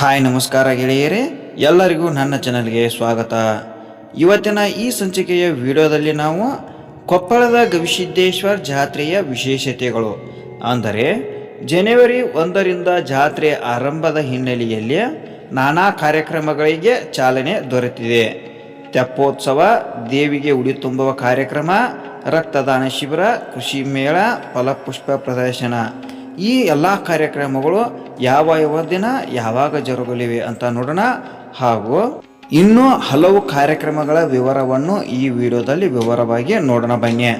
Hi, ನಮಸ್ಕಾರ ಗೆಳೆಯರೇ. ಎಲ್ಲರಿಗೂ ನನ್ನ ಚಾನಲ್ಗೆ ಸ್ವಾಗತ. ಇವತ್ತಿನ ಈ ಸಂಚಿಕೆಯ ವಿಡಿಯೋದಲ್ಲಿ ನಾವು ಕೊಪ್ಪಳದ ಗವಿಸಿದ್ದೇಶ್ವರ ಜಾತ್ರೆಯ ವಿಶೇಷತೆಗಳು. ಅಂದರೆ, ಜನವರಿ ಒಂದರಿಂದ ಜಾತ್ರೆ ಆರಂಭದ ಹಿನ್ನೆಲೆಯಲ್ಲಿ ನಾನಾ ಕಾರ್ಯಕ್ರಮಗಳಿಗೆ ಚಾಲನೆ ದೊರೆತಿದೆ. ತೆಪ್ಪೋತ್ಸವ, ದೇವಿಗೆ ಉಡಿ ತುಂಬುವ ಕಾರ್ಯಕ್ರಮ, ರಕ್ತದಾನ ಶಿಬಿರ, ಕೃಷಿ ಮೇಳ, ಫಲಪುಷ್ಪ ಪ್ರದರ್ಶನ. ಈ ಎಲ್ಲ ಕಾರ್ಯಕ್ರಮಗಳು ಯಾವ ಯಾವ ದಿನ ಯಾವಾಗ ಜರುಗಲಿವೆ ಅಂತ ನೋಡೋಣ. ಹಾಗೂ ಇನ್ನೂ ಹಲವು ಕಾರ್ಯಕ್ರಮಗಳ ವಿವರವನ್ನು ಈ ವಿಡಿಯೋದಲ್ಲಿ ವಿವರವಾಗಿ ನೋಡೋಣ ಬನ್ನಿ.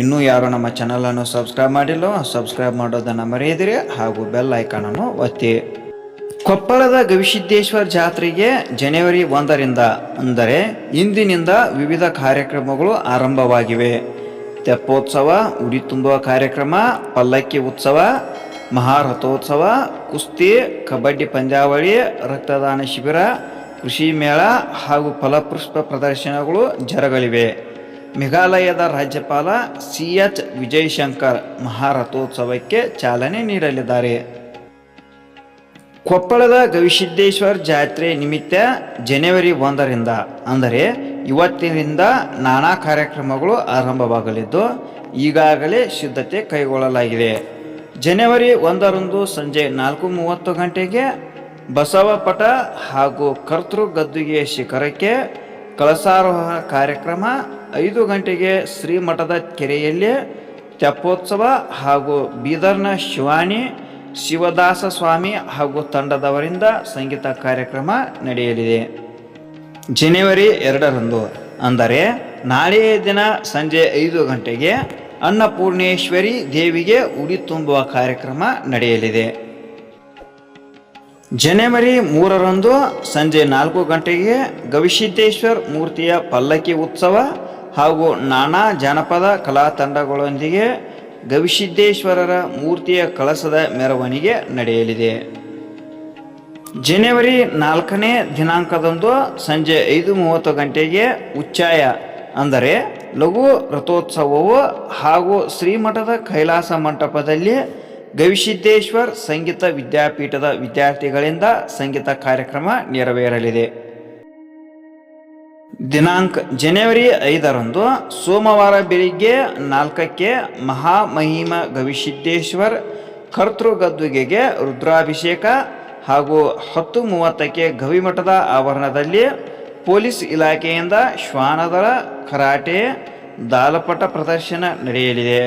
ಇನ್ನೂ ಯಾರು ನಮ್ಮ ಚಾನಲನ್ನು ಸಬ್ಸ್ಕ್ರೈಬ್ ಮಾಡಿಲ್ಲ ಸಬ್ಸ್ಕ್ರೈಬ್ ಮಾಡೋದನ್ನು ಮರೆಯದಿರಿ ಹಾಗೂ ಬೆಲ್ ಐಕಾನನ್ನು ಒತ್ತಿ. ಕೊಪ್ಪಳದ ಗವಿಸಿದ್ದೇಶ್ವರ ಜಾತ್ರೆಗೆ ಜನವರಿ ಒಂದರಿಂದ, ಅಂದರೆ ಇಂದಿನಿಂದ ವಿವಿಧ ಕಾರ್ಯಕ್ರಮಗಳು ಆರಂಭವಾಗಿವೆ. ತೆಪ್ಪೋತ್ಸವ, ಉಡಿ ತುಂಬುವ ಕಾರ್ಯಕ್ರಮ, ಪಲ್ಲಕ್ಕಿ ಉತ್ಸವ ಮಹಾರಥೋತ್ಸವ, ಕುಸ್ತಿ, ಕಬಡ್ಡಿ ಪಂದ್ಯಾವಳಿ, ರಕ್ತದಾನ ಶಿಬಿರ, ಕೃಷಿ ಮೇಳ ಹಾಗೂ ಫಲಪುಷ್ಪ ಪ್ರದರ್ಶನಗಳು ಜರಗಲಿವೆ. ಮೇಘಾಲಯದ ರಾಜ್ಯಪಾಲ ಸಿ ಎಚ್ ವಿಜಯಶಂಕರ್ ಮಹಾರಥೋತ್ಸವಕ್ಕೆ ಚಾಲನೆ ನೀಡಲಿದ್ದಾರೆ. ಕೊಪ್ಪಳದ ಗವಿಸಿದ್ದೇಶ್ವರ ಜಾತ್ರೆ ನಿಮಿತ್ತ ಜನವರಿ ಒಂದರಿಂದ, ಅಂದರೆ ಇವತ್ತಿನಿಂದ ನಾನಾ ಕಾರ್ಯಕ್ರಮಗಳು ಆರಂಭವಾಗಲಿದ್ದು, ಈಗಾಗಲೇ ಸಿದ್ಧತೆ ಕೈಗೊಳ್ಳಲಾಗಿದೆ. ಜನವರಿ ಒಂದರಂದು ಸಂಜೆ ನಾಲ್ಕು ಮೂವತ್ತು ಗಂಟೆಗೆ ಬಸವಪಟ ಹಾಗೂ ಕರ್ತೃ ಗದ್ದುಗೆ ಶಿಖರಕ್ಕೆ ಕಳಸಾರೋಹಣ ಕಾರ್ಯಕ್ರಮ ಐದು ಗಂಟೆಗೆ ಶ್ರೀಮಠದ ಕೆರೆಯಲ್ಲಿ ತೆಪ್ಪೋತ್ಸವ ಹಾಗೂ ಬೀದರ್ನ ಶಿವಾನಿ ಶಿವದಾಸ ಸ್ವಾಮಿ ಹಾಗೂ ತಂಡದವರಿಂದ ಸಂಗೀತ ಕಾರ್ಯಕ್ರಮ ನಡೆಯಲಿದೆ. ಜನವರಿ ಎರಡರಂದು ಅಂದರೆ ನಾಳೆಯ ದಿನ ಸಂಜೆ ಐದು ಗಂಟೆಗೆ ಅನ್ನಪೂರ್ಣೇಶ್ವರಿ ದೇವಿಗೆ ಉಡಿ ತುಂಬುವ ಕಾರ್ಯಕ್ರಮ ನಡೆಯಲಿದೆ. ಜನವರಿ ಮೂರರಂದು ಸಂಜೆ ನಾಲ್ಕು ಗಂಟೆಗೆ ಗವಿಸಿದ್ದೇಶ್ವರ್ ಮೂರ್ತಿಯ ಪಲ್ಲಕ್ಕಿ ಉತ್ಸವ ಹಾಗೂ ನಾನಾ ಜಾನಪದ ಕಲಾ ತಂಡಗಳೊಂದಿಗೆ ಗವಿಸಿದ್ದೇಶ್ವರರ ಮೂರ್ತಿಯ ಕಳಸದ ಮೆರವಣಿಗೆ ನಡೆಯಲಿದೆ. ಜನವರಿ ನಾಲ್ಕನೇ ದಿನಾಂಕದಂದು ಸಂಜೆ ಐದು ಮೂವತ್ತು ಗಂಟೆಗೆ ಉಚ್ಚಾಯ ಅಂದರೆ ಲಘು ರಥೋತ್ಸವವು ಹಾಗೂ ಶ್ರೀಮಠದ ಕೈಲಾಸ ಮಂಟಪದಲ್ಲಿ ಗವಿಸಿದ್ದೇಶ್ವರ್ ಸಂಗೀತ ವಿದ್ಯಾಪೀಠದ ವಿದ್ಯಾರ್ಥಿಗಳಿಂದ ಸಂಗೀತ ಕಾರ್ಯಕ್ರಮ ನೆರವೇರಲಿದೆ. ದಿನಾಂಕ ಜನವರಿ ಐದರಂದು ಸೋಮವಾರ ಬೆಳಿಗ್ಗೆ ನಾಲ್ಕಕ್ಕೆ ಮಹಾಮಹಿಮ ಗವಿಸಿದ್ದೇಶ್ವರ್ ಕರ್ತೃಗದ್ದುಗೆಗೆ ರುದ್ರಾಭಿಷೇಕ ಹಾಗೂ ಹತ್ತು ಮೂವತ್ತಕ್ಕೆ ಗವಿಮಠದ ಆವರಣದಲ್ಲಿ ಪೊಲೀಸ್ ಇಲಾಖೆಯಿಂದ ಶ್ವಾನದಳ ಕರಾಟೆ ದಾಲಪಟ ಪ್ರದರ್ಶನ ನಡೆಯಲಿದೆ.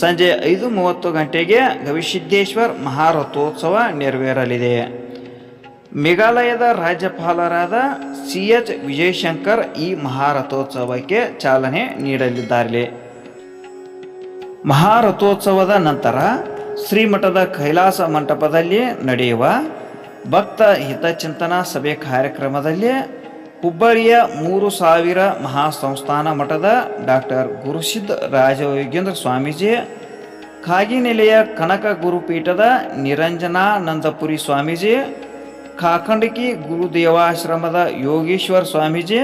ಸಂಜೆ ಐದು ಮೂವತ್ತು ಗಂಟೆಗೆ ಗವಿಸಿದ್ದೇಶ್ವರ್ ಮಹಾರಥೋತ್ಸವ ನೆರವೇರಲಿದೆ. ಮೇಘಾಲಯದ ರಾಜ್ಯಪಾಲರಾದ ಸಿ ಎಚ್ ವಿಜಯಶಂಕರ್ ಈ ಮಹಾರಥೋತ್ಸವಕ್ಕೆ ಚಾಲನೆ ನೀಡಲಿದ್ದಾರೆ ಮಹಾರಥೋತ್ಸವದ ನಂತರ ಶ್ರೀಮಠದ ಕೈಲಾಸ ಮಂಟಪದಲ್ಲಿ ನಡೆಯುವ ಭಕ್ತ ಹಿತಚಿಂತನಾ ಸಭೆ ಕಾರ್ಯಕ್ರಮದಲ್ಲಿ ಹುಬ್ಬಳ್ಳಿಯ ಮೂರು ಸಾವಿರ ಮಹಾಸಂಸ್ಥಾನ ಮಠದ ಡಾಕ್ಟರ್ ಗುರುಸಿದ್ಧ ರಾಜಯೋಗೇಂದ್ರ ಸ್ವಾಮೀಜಿ, ಕಾಗಿನೆಲೆಯ ಕನಕ ಗುರುಪೀಠದ ನಿರಂಜನಾನಂದಪುರಿ ಸ್ವಾಮೀಜಿ, ಕಾಕಂಡಕಿ ಗುರುದೇವಾಶ್ರಮದ ಯೋಗೇಶ್ವರ ಸ್ವಾಮೀಜಿ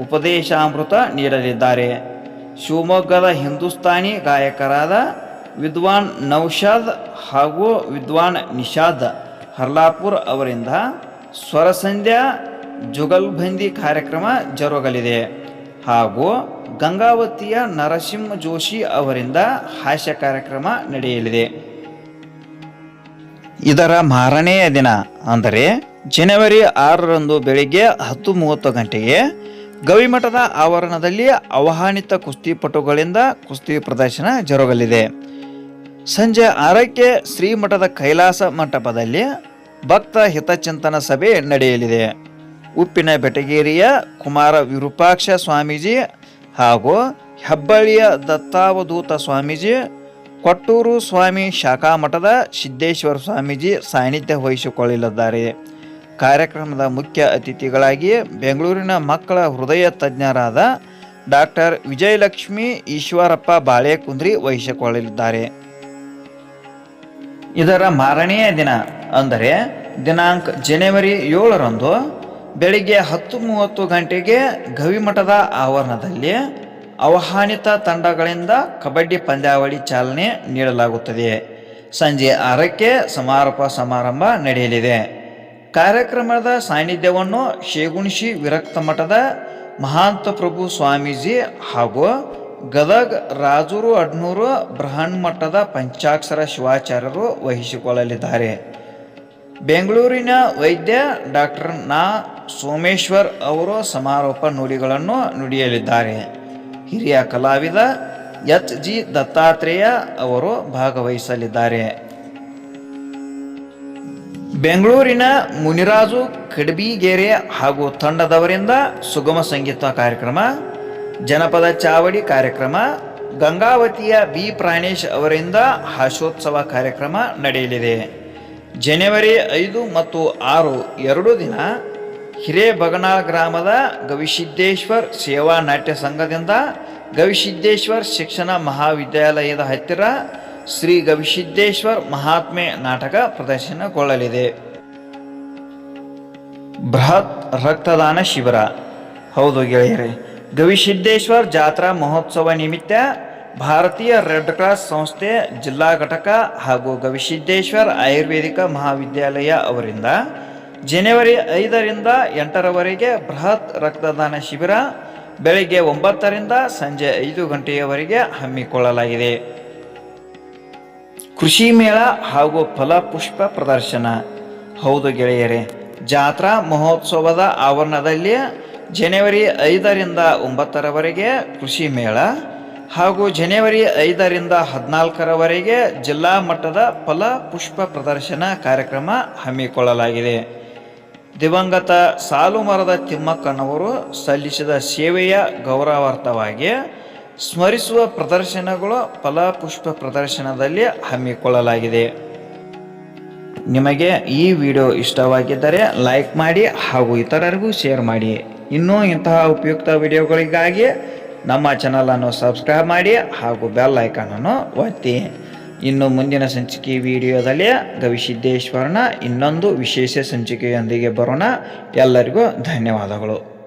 ಉಪದೇಶಾಮೃತ ನೀಡಲಿದ್ದಾರೆ. ಶಿವಮೊಗ್ಗದ ಹಿಂದೂಸ್ತಾನಿ ಗಾಯಕರಾದ ವಿದ್ವಾನ್ ನೌಷಾದ್ ಹಾಗೂ ವಿದ್ವಾನ್ ನಿಷಾದ್ ಹರ್ಲಾಪುರ್ ಅವರಿಂದ ಸ್ವರಸಂಧ್ಯಾ ಜುಗಲ್ಬಂದಿ ಕಾರ್ಯಕ್ರಮ ಜರುಗಲಿದೆ. ಹಾಗೂ ಗಂಗಾವತಿಯ ನರಸಿಂಹ ಜೋಶಿ ಅವರಿಂದ ಹಾಸ್ಯ ಕಾರ್ಯಕ್ರಮ ನಡೆಯಲಿದೆ. ಇದರ ಮಾರನೆಯ ದಿನ ಅಂದರೆ ಜನವರಿ ಆರರಂದು ಬೆಳಿಗ್ಗೆ ಹತ್ತು ಮೂವತ್ತು ಗಂಟೆಗೆ ಗವಿಮಠದ ಆವರಣದಲ್ಲಿ ಆಹ್ವಾನಿತ ಕುಸ್ತಿಪಟುಗಳಿಂದ ಕುಸ್ತಿ ಪ್ರದರ್ಶನ ಜರುಗಲಿದೆ. ಸಂಜೆ ಆರಕ್ಕೆ ಶ್ರೀಮಠದ ಕೈಲಾಸ ಮಂಟಪದಲ್ಲಿ ಭಕ್ತ ಹಿತಚಿಂತನ ಸಭೆ ನಡೆಯಲಿದೆ. ಉಪ್ಪಿನ ಬೆಟಗೇರಿಯ ಕುಮಾರ ವಿರೂಪಾಕ್ಷ ಸ್ವಾಮೀಜಿ ಹಾಗೂ ಹೆಬ್ಬಳ್ಳಿಯ ದತ್ತಾವಧೂತ ಸ್ವಾಮೀಜಿ, ಕೊಟ್ಟೂರು ಸ್ವಾಮಿ ಶಾಖಾ ಮಠದ ಸಿದ್ದೇಶ್ವರ ಸ್ವಾಮೀಜಿ ಸಾನ್ನಿಧ್ಯ ವಹಿಸಿಕೊಳ್ಳಲಿದ್ದಾರೆ. ಕಾರ್ಯಕ್ರಮದ ಮುಖ್ಯ ಅತಿಥಿಗಳಾಗಿ ಬೆಂಗಳೂರಿನ ಮಕ್ಕಳ ಹೃದಯ ತಜ್ಞರಾದ ಡಾಕ್ಟರ್ ವಿಜಯಲಕ್ಷ್ಮಿ ಈಶ್ವರಪ್ಪ ಬಾಳೆಕುಂದ್ರಿ ವಹಿಸಿಕೊಳ್ಳಲಿದ್ದಾರೆ. ಇದರ ಮಾರನೆಯ ದಿನ ಅಂದರೆ ದಿನಾಂಕ ಜನವರಿ ಏಳರಂದು ಬೆಳಿಗ್ಗೆ ಹತ್ತು ಮೂವತ್ತು ಗಂಟೆಗೆ ಗವಿಮಠದ ಆವರಣದಲ್ಲಿ ಆಹ್ವಾನಿತ ತಂಡಗಳಿಂದ ಕಬಡ್ಡಿ ಪಂದ್ಯಾವಳಿ ಚಾಲನೆ ನೀಡಲಾಗುತ್ತದೆ. ಸಂಜೆ ಆರಕ್ಕೆ ಸಮಾರೋಪ ಸಮಾರಂಭ ನಡೆಯಲಿದೆ. ಕಾರ್ಯಕ್ರಮದ ಸಾನ್ನಿಧ್ಯವನ್ನು ಶೇಗುಣಶಿ ವಿರಕ್ತ ಮಠದ ಮಹಾಂತ ಪ್ರಭು ಸ್ವಾಮೀಜಿ ಹಾಗೂ ಗದಗ್ ರಾಜೂರು ಅಡ್ನೂರು ಬೃಹನ್ ಮಠದ ಪಂಚಾಕ್ಷರ ಶಿವಾಚಾರ್ಯರು ವಹಿಸಿಕೊಳ್ಳಲಿದ್ದಾರೆ. ಬೆಂಗಳೂರಿನ ವೈದ್ಯ ಡಾಕ್ಟರ್ ನಾ. ಸೋಮೇಶ್ವರ್ ಅವರು ಸಮಾರೋಪ ನುಡಿಗಳನ್ನು ನುಡಿಯಲಿದ್ದಾರೆ. ಹಿರಿಯ ಕಲಾವಿದ ಎಚ್. ಜಿ. ದತ್ತಾತ್ರೇಯ ಅವರು ಭಾಗವಹಿಸಲಿದ್ದಾರೆ. ಬೆಂಗಳೂರಿನ ಮುನಿರಾಜು ಕಡಬಿಗೆರೆ ಹಾಗೂ ತಂಡದವರಿಂದ ಸುಗಮ ಸಂಗೀತ ಕಾರ್ಯಕ್ರಮ, ಜನಪದ ಚಾವಡಿ ಕಾರ್ಯಕ್ರಮ, ಗಂಗಾವತಿಯ ಬಿ. ಪ್ರಾಣೇಶ್ ಅವರಿಂದ ಹಾಸ್ಯೋತ್ಸವ ಕಾರ್ಯಕ್ರಮ ನಡೆಯಲಿದೆ. ಜನವರಿ ಐದು ಮತ್ತು ಆರು ಎರಡು ದಿನ ಹಿರೇಬಗನಾಳ್ ಗ್ರಾಮದ ಗವಿಸಿದ್ದೇಶ್ವರ್ ಸೇವಾ ನಾಟ್ಯ ಸಂಘದಿಂದ ಗವಿಸಿದ್ದೇಶ್ವರ್ ಶಿಕ್ಷಣ ಮಹಾವಿದ್ಯಾಲಯದ ಹತ್ತಿರ ಶ್ರೀ ಗವಿಸಿದ್ದೇಶ್ವರ್ ಮಹಾತ್ಮೆ ನಾಟಕ ಪ್ರದರ್ಶನಗೊಳ್ಳಲಿದೆ. ಬೃಹತ್ ರಕ್ತದಾನ ಶಿಬಿರ. ಹೌದು ಗೆಳೆಯರೆ, ಗವಿಸಿದ್ದೇಶ್ವರ್ ಜಾತ್ರಾ ಮಹೋತ್ಸವ ನಿಮಿತ್ತ ಭಾರತೀಯ ರೆಡ್ ಕ್ರಾಸ್ ಸಂಸ್ಥೆ ಜಿಲ್ಲಾ ಘಟಕ ಹಾಗೂ ಗವಿಸಿದ್ದೇಶ್ವರ್ ಆಯುರ್ವೇದಿಕ ಮಹಾವಿದ್ಯಾಲಯ ಅವರಿಂದ ಜನವರಿ ಐದರಿಂದ ಎಂಟರವರೆಗೆ ಬೃಹತ್ ರಕ್ತದಾನ ಶಿಬಿರ, ಬೆಳಗ್ಗೆ ಒಂಬತ್ತರಿಂದ ಸಂಜೆ ಐದು ಗಂಟೆಯವರೆಗೆ ಹಮ್ಮಿಕೊಳ್ಳಲಾಗಿದೆ. ಕೃಷಿ ಮೇಳ ಹಾಗೂ ಫಲಪುಷ್ಪ ಪ್ರದರ್ಶನ. ಹೌದು ಗೆಳೆಯರೇ, ಜಾತ್ರಾ ಮಹೋತ್ಸವದ ಆವರಣದಲ್ಲಿ ಜನವರಿ ಐದರಿಂದ ಒಂಬತ್ತರವರೆಗೆ ಕೃಷಿ ಮೇಳ ಹಾಗೂ ಜನವರಿ ಐದರಿಂದ ಹದಿನಾಲ್ಕರವರೆಗೆ ಜಿಲ್ಲಾ ಮಟ್ಟದ ಫಲ ಪುಷ್ಪ ಪ್ರದರ್ಶನ ಕಾರ್ಯಕ್ರಮ ಹಮ್ಮಿಕೊಳ್ಳಲಾಗಿದೆ. ದಿವಂಗತ ಸಾಲು ಮರದ ತಿಮ್ಮಕ್ಕನವರು ಸಲ್ಲಿಸಿದ ಸೇವೆಯ ಗೌರವಾರ್ಥವಾಗಿ ಸ್ಮರಿಸುವ ಪ್ರದರ್ಶನಗಳು ಫಲ ಪುಷ್ಪ ಪ್ರದರ್ಶನದಲ್ಲಿ ಹಮ್ಮಿಕೊಳ್ಳಲಾಗಿದೆ. ನಿಮಗೆ ಈ ವಿಡಿಯೋ ಇಷ್ಟವಾಗಿದ್ದರೆ ಲೈಕ್ ಮಾಡಿ ಹಾಗೂ ಇತರರಿಗೂ ಶೇರ್ ಮಾಡಿ. ಇನ್ನೂ ಇಂತಹ ಉಪಯುಕ್ತ ವಿಡಿಯೋಗಳಿಗಾಗಿ ನಮ್ಮ ಚಾನಲನ್ನು ಸಬ್ಸ್ಕ್ರೈಬ್ ಮಾಡಿ ಹಾಗೂ ಬೆಲ್ ಐಕಾನನ್ನು ಒತ್ತಿ. ಇನ್ನು ಮುಂದಿನ ಸಂಚಿಕೆ ವಿಡಿಯೋದಲ್ಲಿ ಗವಿಸಿದ್ದೇಶ್ವರನ ಇನ್ನೊಂದು ವಿಶೇಷ ಸಂಚಿಕೆಯೊಂದಿಗೆ ಬರೋಣ. ಎಲ್ಲರಿಗೂ ಧನ್ಯವಾದಗಳು.